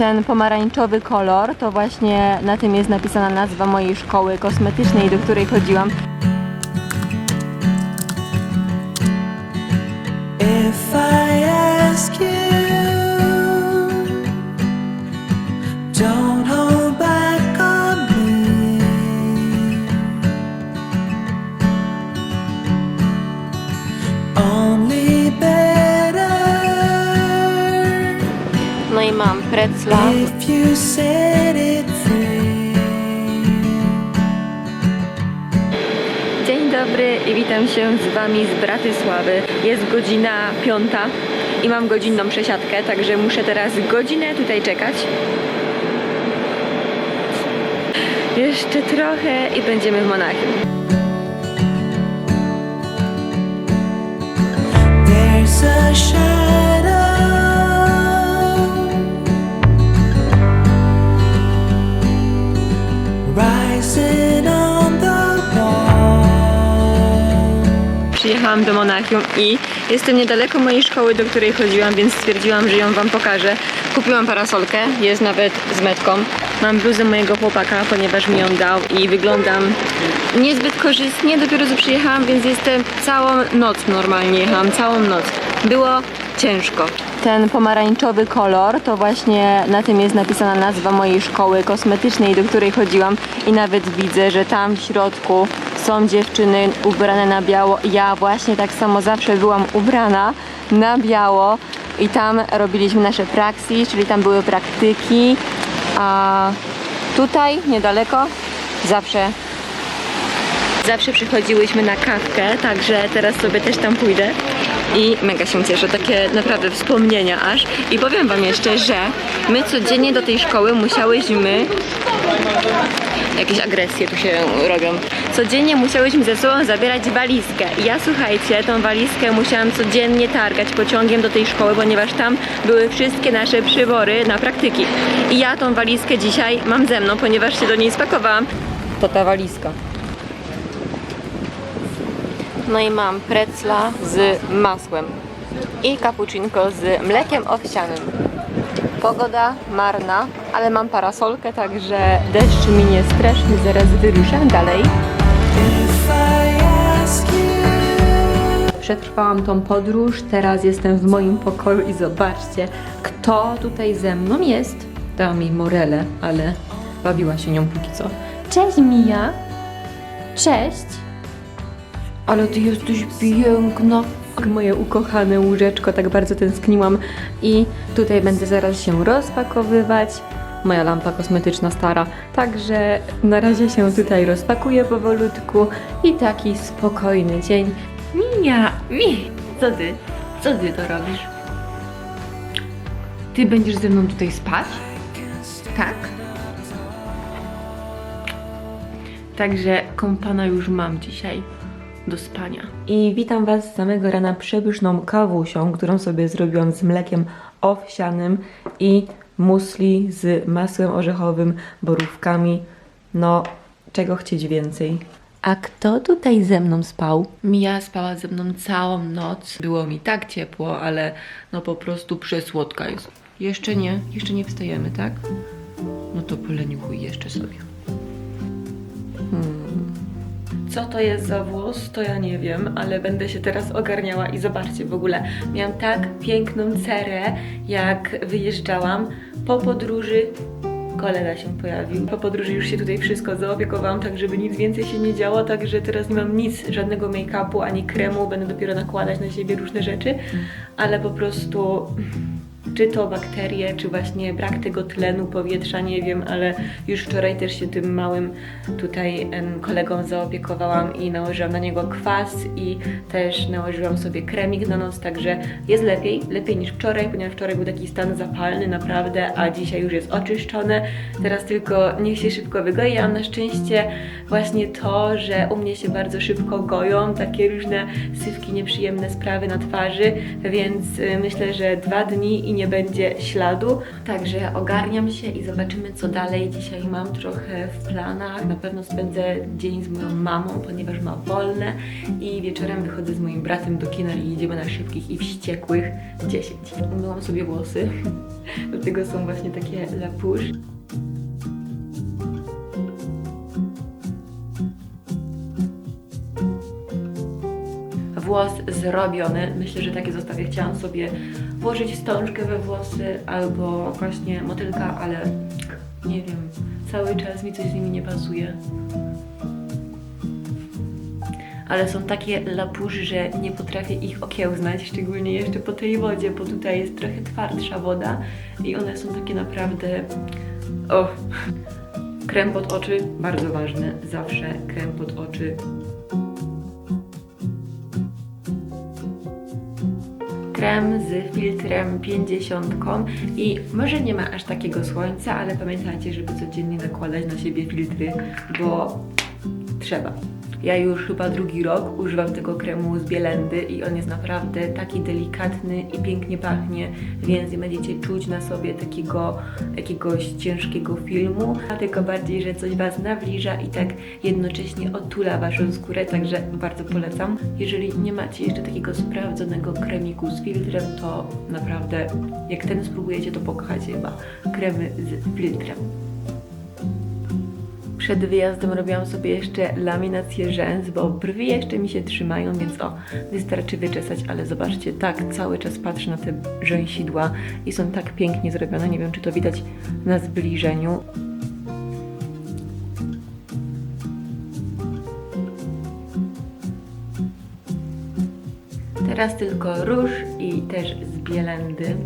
Ten pomarańczowy kolor to właśnie na tym jest napisana nazwa mojej szkoły kosmetycznej, do której chodziłam. I mam pretzla. if you set it free. Dzień dobry i witam się z Wami z Bratysławy. Jest godzina piąta i mam godzinną przesiadkę, także muszę teraz godzinę tutaj czekać. Jeszcze trochę i będziemy w Monachium. There's a shadow Przyjechałam do Monachium i jestem niedaleko mojej szkoły, do której chodziłam, więc stwierdziłam, że ją Wam pokażę. Kupiłam parasolkę, jest nawet z metką. Mam bluzę mojego chłopaka, ponieważ mi ją dał i wyglądam niezbyt korzystnie. Dopiero co przyjechałam, więc jestem całą noc normalnie jechałam, całą noc. Było ciężko. Ten pomarańczowy kolor to właśnie na tym jest napisana nazwa mojej szkoły kosmetycznej, do której chodziłam i nawet widzę, że tam w środku są dziewczyny ubrane na biało. Ja właśnie tak samo zawsze byłam ubrana na biało i tam robiliśmy nasze praxis, czyli tam były praktyki, a tutaj niedaleko zawsze Zawsze przychodziłyśmy na kawkę, także teraz sobie też tam pójdę i mega się cieszę, takie naprawdę wspomnienia aż. I powiem Wam jeszcze, że my codziennie do tej szkoły musiałyśmy jakieś agresje tu się robią. Codziennie musiałyśmy ze sobą zabierać walizkę. I ja słuchajcie, tą walizkę musiałam codziennie targać pociągiem do tej szkoły, ponieważ tam były wszystkie nasze przybory na praktyki. I ja tą walizkę dzisiaj mam ze mną, ponieważ się do niej spakowałam. To ta walizka. No i mam pretzla z masłem i cappuccinko z mlekiem owsianym. Pogoda marna, ale mam parasolkę, także deszcz mi nie straszny, zaraz wyruszę dalej. Przetrwałam tą podróż, teraz jestem w moim pokoju i zobaczcie, kto tutaj ze mną jest. Dała mi morelę, ale bawiła się nią póki co. Cześć Mija! Cześć! Ale ty jesteś piękna! Moje ukochane łóżeczko, tak bardzo tęskniłam i tutaj będę zaraz się rozpakowywać. Moja lampa kosmetyczna stara, także na razie się tutaj rozpakuję powolutku i taki spokojny dzień. Mija, mi, co ty? Co ty to robisz? Ty będziesz ze mną tutaj spać? Tak? Także kompana już mam dzisiaj do spania. I witam Was z samego rana przepyszną kawusią, którą sobie zrobiłam z mlekiem owsianym i musli z masłem orzechowym, borówkami. No, czego chcieć więcej? A kto tutaj ze mną spał? Mija spała ze mną całą noc. Było mi tak ciepło, ale no po prostu przesłodka jest. Jeszcze nie, jeszcze nie wstajemy, tak? No to poleniuchuj jeszcze sobie. Hmm. Co to jest za włos, to ja nie wiem, ale będę się teraz ogarniała i zobaczcie w ogóle. Miałam tak piękną cerę, jak wyjeżdżałam po podróży. Kolega się pojawił. Po podróży już się tutaj wszystko zaopiekowałam, tak żeby nic więcej się nie działo, także teraz nie mam nic, żadnego make-upu ani kremu, będę dopiero nakładać na siebie różne rzeczy, ale po prostu czy to bakterie, czy właśnie brak tego tlenu powietrza, nie wiem, ale już wczoraj też się tym małym tutaj kolegą zaopiekowałam i nałożyłam na niego kwas i też nałożyłam sobie kremik na noc, także jest lepiej, lepiej niż wczoraj, ponieważ wczoraj był taki stan zapalny naprawdę, a dzisiaj już jest oczyszczone. Teraz tylko niech się szybko wygoi, a na szczęście właśnie to, że u mnie się bardzo szybko goją takie różne sywki, nieprzyjemne sprawy na twarzy, więc y, myślę, że dwa dni i nie będzie śladu. Także ogarniam się i zobaczymy co dalej. Dzisiaj mam trochę w planach. Na pewno spędzę dzień z moją mamą, ponieważ ma wolne i wieczorem wychodzę z moim bratem do kina i jedziemy na szybkich i wściekłych 10. Umyłam sobie włosy, dlatego są właśnie takie lapusz. Włos zrobiony. Myślę, że takie zostawię. Chciałam sobie włożyć wstążkę we włosy albo właśnie motylka, ale nie wiem. Cały czas mi coś z nimi nie pasuje. Ale są takie lapuszy, że nie potrafię ich okiełznać, szczególnie jeszcze po tej wodzie, bo tutaj jest trochę twardsza woda i one są takie naprawdę... O! Krem pod oczy, bardzo ważny, zawsze krem pod oczy krem z filtrem 50 i może nie ma aż takiego słońca, ale pamiętajcie, żeby codziennie nakładać na siebie filtry, bo trzeba. Ja już chyba drugi rok używam tego kremu z Bielendy i on jest naprawdę taki delikatny i pięknie pachnie, więc nie będziecie czuć na sobie takiego jakiegoś ciężkiego filmu, a tylko bardziej, że coś Was nabliża i tak jednocześnie otula Waszą skórę, także bardzo polecam. Jeżeli nie macie jeszcze takiego sprawdzonego kremiku z filtrem, to naprawdę jak ten spróbujecie, to pokochacie chyba kremy z filtrem. Przed wyjazdem robiłam sobie jeszcze laminację rzęs, bo brwi jeszcze mi się trzymają, więc o, wystarczy wyczesać, ale zobaczcie, tak cały czas patrzę na te rzęsidła i są tak pięknie zrobione, nie wiem czy to widać na zbliżeniu. Teraz tylko róż i też z bielendy.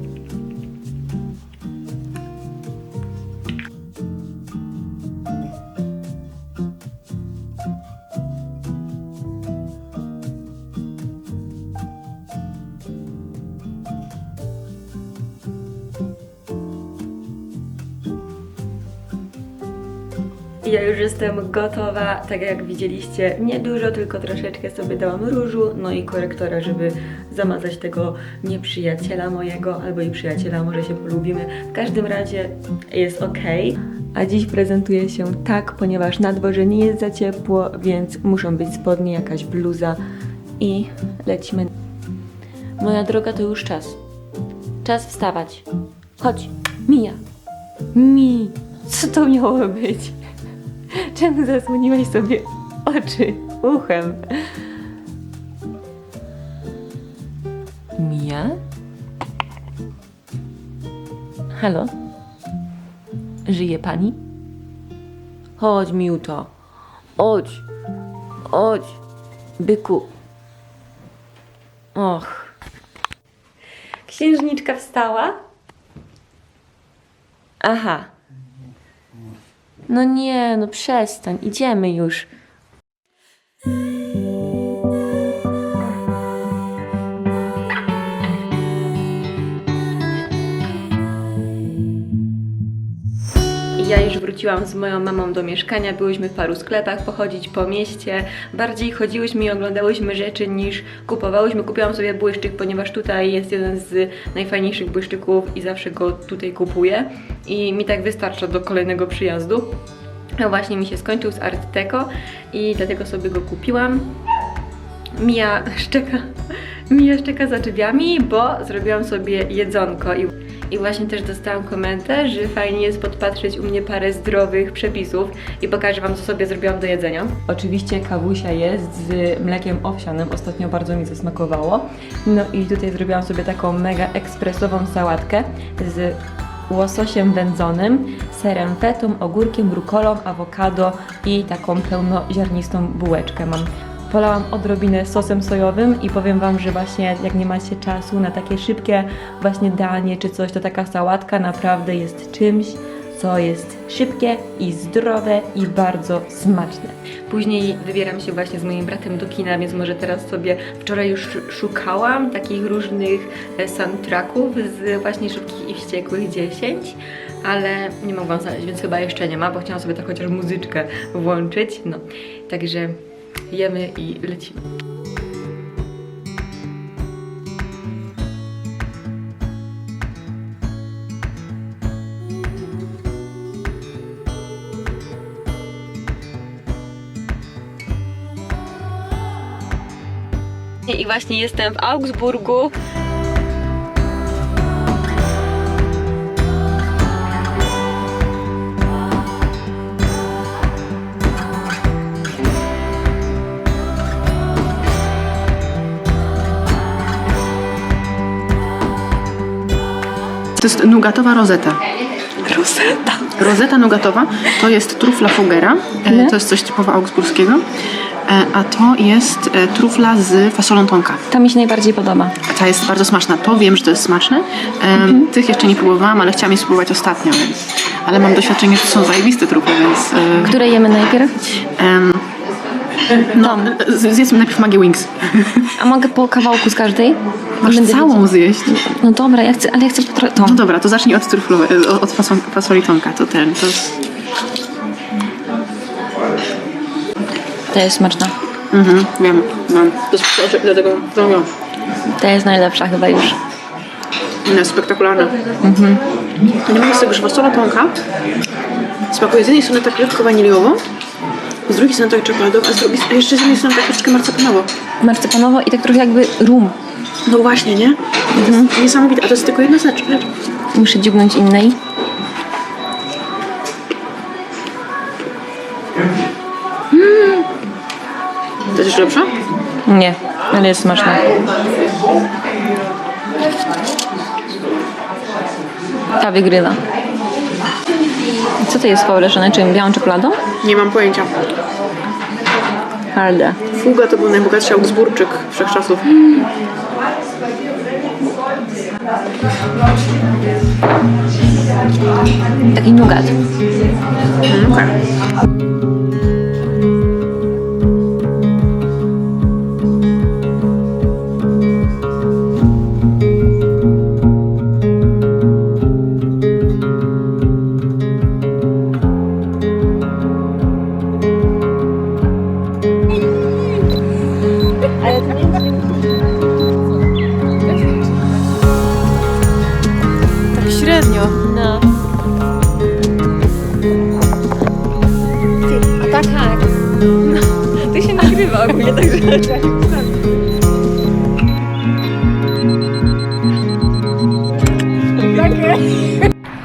Ja już jestem gotowa, tak jak widzieliście, nie dużo, tylko troszeczkę sobie dałam różu, no i korektora, żeby zamazać tego nieprzyjaciela mojego, albo i przyjaciela, może się polubimy. W każdym razie jest ok. A dziś prezentuję się tak, ponieważ na dworze nie jest za ciepło, więc muszą być spodnie, jakaś bluza i lecimy. Moja droga, to już czas. Czas wstawać. Chodź, Mija. Mi, co to miało być? Czemu zasłoniłeś sobie oczy uchem? Mija? Halo? Żyje pani? Chodź, miuto. Chodź. Chodź. Byku. Och. Księżniczka wstała? Aha. No nie, no przestań, idziemy już. Wróciłam z moją mamą do mieszkania, byłyśmy w paru sklepach pochodzić po mieście. Bardziej chodziłyśmy i oglądałyśmy rzeczy niż kupowałyśmy. Kupiłam sobie błyszczyk, ponieważ tutaj jest jeden z najfajniejszych błyszczyków i zawsze go tutaj kupuję. I mi tak wystarcza do kolejnego przyjazdu. No właśnie mi się skończył z Art Deco i dlatego sobie go kupiłam. Mija szczeka, Mija szczeka za drzwiami, bo zrobiłam sobie jedzonko i, i właśnie też dostałam komentarz, że fajnie jest podpatrzeć u mnie parę zdrowych przepisów i pokażę Wam, co sobie zrobiłam do jedzenia. Oczywiście kawusia jest z mlekiem owsianym, ostatnio bardzo mi zasmakowało. No i tutaj zrobiłam sobie taką mega ekspresową sałatkę z łososiem wędzonym, serem fetą, ogórkiem, rukolą, awokado i taką pełnoziarnistą bułeczkę mam. Polałam odrobinę sosem sojowym i powiem Wam, że właśnie jak nie macie czasu na takie szybkie właśnie danie czy coś, to taka sałatka naprawdę jest czymś, co jest szybkie i zdrowe i bardzo smaczne. Później wybieram się właśnie z moim bratem do kina, więc może teraz sobie wczoraj już szukałam takich różnych e, soundtracków z właśnie Szybkich i Wściekłych 10, ale nie mogłam znaleźć, więc chyba jeszcze nie ma, bo chciałam sobie tak chociaż muzyczkę włączyć. No, także jemy i lecimy. I właśnie jestem w Augsburgu. To jest nugatowa rozeta. Rosetta. Rozeta nugatowa to jest trufla Fogera, e, to jest coś typowo augsburskiego, e, a to jest e, trufla z fasolą tonka. Ta mi się najbardziej podoba. Ta jest bardzo smaczna. To wiem, że to jest smaczne. Em, Tych jeszcze nie próbowałam, ale chciałam je spróbować ostatnio, więc... Ale mam doświadczenie, że to są zajebiste trufle, więc... Które jemy najpierw? em, no, zjedzmy najpierw Maggie Wings. A mogę po kawałku z każdej? Masz Będę całą wiedzieć. zjeść. No dobra, ja chcę, ale ja chcę potro- tą. No dobra, to zacznij od truflu, e, od fason, fasoli tonka. To ten, to jest... Ta jest smaczna. Mhm, wiem, mam. To jest dlatego to. Ta jest najlepsza chyba już. Jest spektakularna. Mhm. Nie mogę z tego, że fasola tonka smakuje z jednej strony tak lekko waniliowo, z drugiej strony tak czekoladowo, a, z drugiej, a jeszcze z jednej strony tak troszeczkę marcepanowo. Marcepanowo i tak trochę jakby rum. No właśnie, nie? To jest niesamowite. A to jest tylko jedna rzecz. Muszę dziubnąć innej. To jest jeszcze lepsza? Nie, ale jest smaczna. Ta wygrywa. Co to jest połączone? Czym? Białą czekoladą? Nie mam pojęcia. Harde. Fuga to był najbogatszy Augsburczyk wszechczasów. Taki nugat. Mm, okej.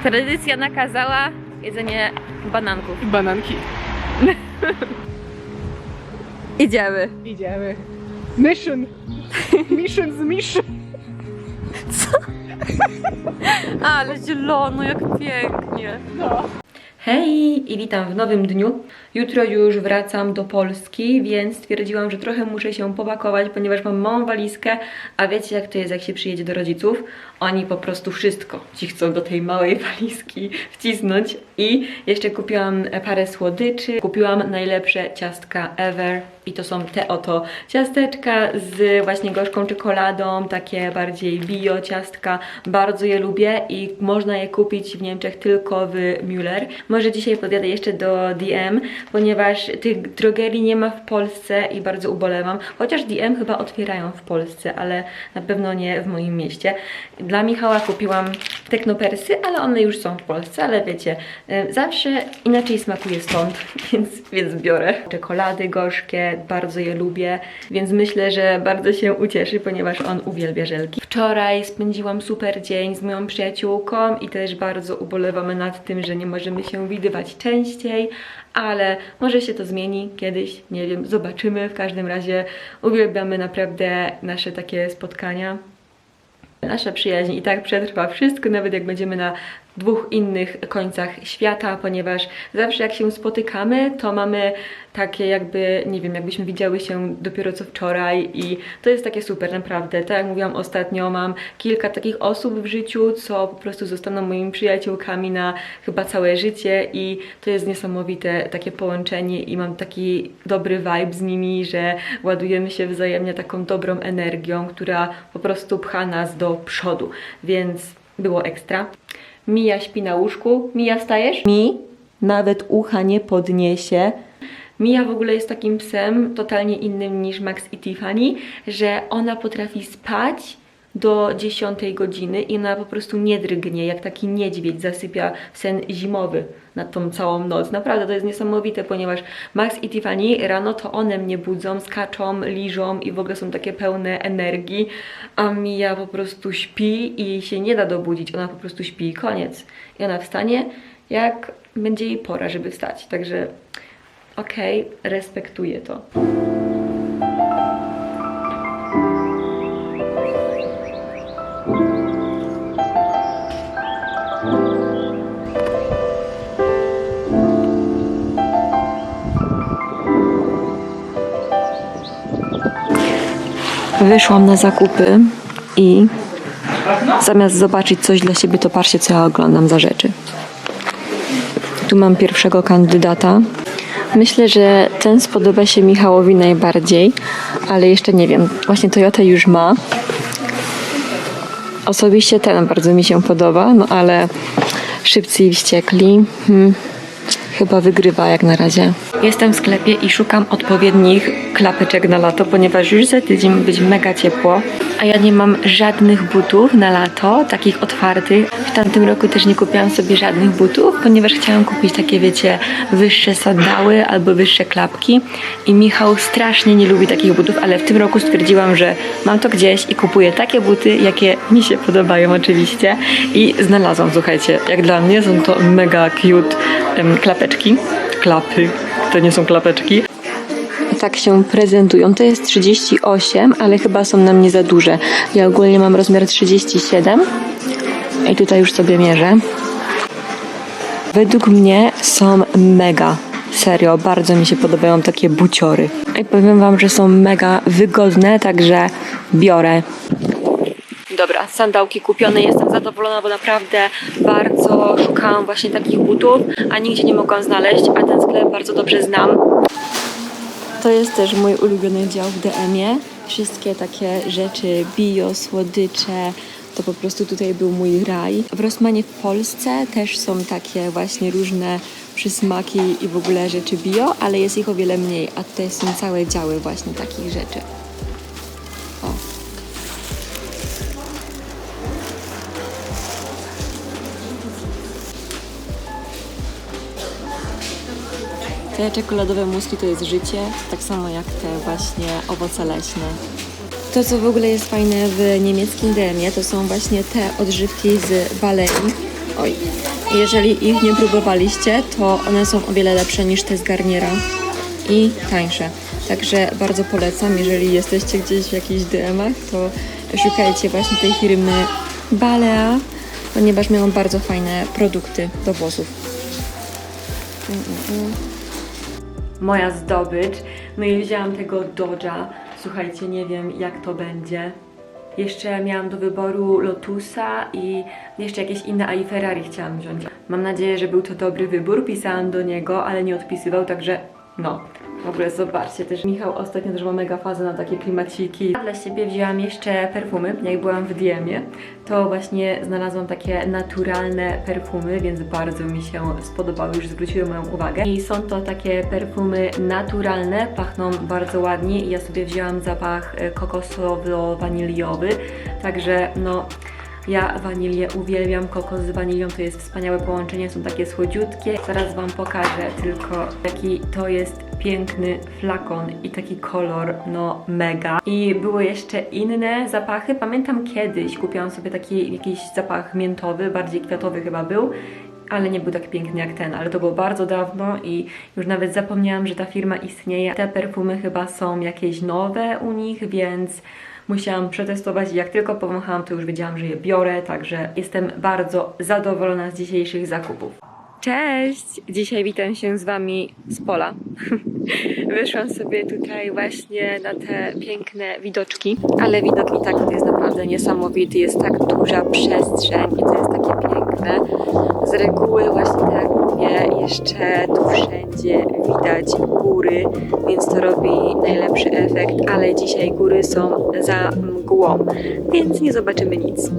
Tradycja nakazała jedzenie bananków. Bananki. Idziemy. Idziemy. Mission. Mission z mission. Ale zielono, jak pięknie. Hej i witam w nowym dniu. Jutro już wracam do Polski, więc stwierdziłam, że trochę muszę się popakować, ponieważ mam małą walizkę, a wiecie jak to jest, jak się przyjedzie do rodziców? Oni po prostu wszystko ci chcą do tej małej walizki wcisnąć i jeszcze kupiłam parę słodyczy, kupiłam najlepsze ciastka ever i to są te oto ciasteczka z właśnie gorzką czekoladą, takie bardziej bio ciastka. Bardzo je lubię i można je kupić w Niemczech tylko w Müller. Może dzisiaj podjadę jeszcze do DM, ponieważ tych drogerii nie ma w Polsce i bardzo ubolewam. Chociaż DM chyba otwierają w Polsce, ale na pewno nie w moim mieście. Dla Michała kupiłam teknopersy, ale one już są w Polsce, ale wiecie, y, zawsze inaczej smakuje stąd, więc, więc biorę. Czekolady gorzkie, bardzo je lubię, więc myślę, że bardzo się ucieszy, ponieważ on uwielbia żelki. Wczoraj spędziłam super dzień z moją przyjaciółką i też bardzo ubolewamy nad tym, że nie możemy się widywać częściej, ale może się to zmieni kiedyś, nie wiem, zobaczymy. W każdym razie uwielbiamy naprawdę nasze takie spotkania. Nasza przyjaźń i tak przetrwa wszystko, nawet jak będziemy na dwóch innych końcach świata, ponieważ zawsze jak się spotykamy, to mamy takie jakby, nie wiem, jakbyśmy widziały się dopiero co wczoraj i to jest takie super, naprawdę. Tak jak mówiłam ostatnio, mam kilka takich osób w życiu, co po prostu zostaną moimi przyjaciółkami na chyba całe życie i to jest niesamowite takie połączenie i mam taki dobry vibe z nimi, że ładujemy się wzajemnie taką dobrą energią, która po prostu pcha nas do przodu, więc było ekstra. Mija śpi na łóżku. Mija, stajesz? Mi nawet ucha nie podniesie. Mija w ogóle jest takim psem totalnie innym niż Max i Tiffany, że ona potrafi spać do 10 godziny i ona po prostu nie drgnie, jak taki niedźwiedź zasypia sen zimowy na tą całą noc. Naprawdę to jest niesamowite, ponieważ Max i Tiffany rano to one mnie budzą, skaczą, liżą i w ogóle są takie pełne energii, a Mia po prostu śpi i się nie da dobudzić. Ona po prostu śpi i koniec. I ona wstanie, jak będzie jej pora, żeby wstać. Także okej, respektuję to. Wyszłam na zakupy i zamiast zobaczyć coś dla siebie, to patrzcie, co ja oglądam za rzeczy. Tu mam pierwszego kandydata. Myślę, że ten spodoba się Michałowi najbardziej, ale jeszcze nie wiem. Właśnie Toyota już ma. Osobiście ten bardzo mi się podoba, no ale szybcy i wściekli. Hmm. Chyba wygrywa jak na razie. Jestem w sklepie i szukam odpowiednich klapeczek na lato, ponieważ już za tydzień być mega ciepło, a ja nie mam żadnych butów na lato, takich otwartych. W tamtym roku też nie kupiłam sobie żadnych butów, ponieważ chciałam kupić takie, wiecie, wyższe sandały albo wyższe klapki i Michał strasznie nie lubi takich butów, ale w tym roku stwierdziłam, że mam to gdzieś i kupuję takie buty, jakie mi się podobają oczywiście i znalazłam, słuchajcie, jak dla mnie są to mega cute klapeczki, klapy, to nie są klapeczki. Tak się prezentują. To jest 38, ale chyba są na mnie za duże. Ja ogólnie mam rozmiar 37 i tutaj już sobie mierzę. Według mnie są mega. Serio, bardzo mi się podobają takie buciory. I powiem wam, że są mega wygodne, także biorę. Dobra, sandałki kupione, jestem zadowolona, bo naprawdę bardzo szukałam właśnie takich butów, a nigdzie nie mogłam znaleźć, a ten sklep bardzo dobrze znam. To jest też mój ulubiony dział w DM-ie. Wszystkie takie rzeczy, bio, słodycze, to po prostu tutaj był mój raj. W Rossmanie w Polsce też są takie właśnie różne przysmaki i w ogóle rzeczy bio, ale jest ich o wiele mniej, a tutaj są całe działy właśnie takich rzeczy. Te czekoladowe muski to jest życie, tak samo jak te właśnie owoce leśne. To, co w ogóle jest fajne w niemieckim DM-ie, to są właśnie te odżywki z balei. Oj, jeżeli ich nie próbowaliście, to one są o wiele lepsze niż te z Garniera i tańsze. Także bardzo polecam, jeżeli jesteście gdzieś w jakichś DM-ach, to szukajcie właśnie tej firmy Balea, ponieważ mają bardzo fajne produkty do włosów. Moja zdobycz. No i wzięłam tego Dodge'a. Słuchajcie, nie wiem jak to będzie. Jeszcze miałam do wyboru Lotusa i jeszcze jakieś inne, a i Ferrari chciałam wziąć. Mam nadzieję, że był to dobry wybór. Pisałam do niego, ale nie odpisywał, także no. W ogóle zobaczcie, też Michał ostatnio też ma mega fazę na takie klimaciki. Dla siebie wzięłam jeszcze perfumy, jak byłam w DM-ie, to właśnie znalazłam takie naturalne perfumy, więc bardzo mi się spodobały, już zwróciły moją uwagę. I są to takie perfumy naturalne, pachną bardzo ładnie i ja sobie wzięłam zapach e, kokosowo-waniliowy, także no... Ja wanilię uwielbiam, kokos z wanilią to jest wspaniałe połączenie, są takie słodziutkie. Zaraz Wam pokażę tylko jaki to jest piękny flakon i taki kolor, no mega. I były jeszcze inne zapachy, pamiętam kiedyś kupiłam sobie taki jakiś zapach miętowy, bardziej kwiatowy chyba był. Ale nie był tak piękny jak ten, ale to było bardzo dawno i już nawet zapomniałam, że ta firma istnieje. Te perfumy chyba są jakieś nowe u nich, więc musiałam przetestować i jak tylko powąchałam, to już wiedziałam, że je biorę, także jestem bardzo zadowolona z dzisiejszych zakupów. Cześć! Dzisiaj witam się z Wami z pola. Wyszłam sobie tutaj właśnie na te piękne widoczki, ale widok i tak jest naprawdę niesamowity, jest tak duża przestrzeń i to jest takie piękne. Z reguły właśnie tak jak mówię, jeszcze tu wszędzie widać góry, więc to robi najlepszy efekt, ale dzisiaj góry są za mgłą, więc nie zobaczymy nic.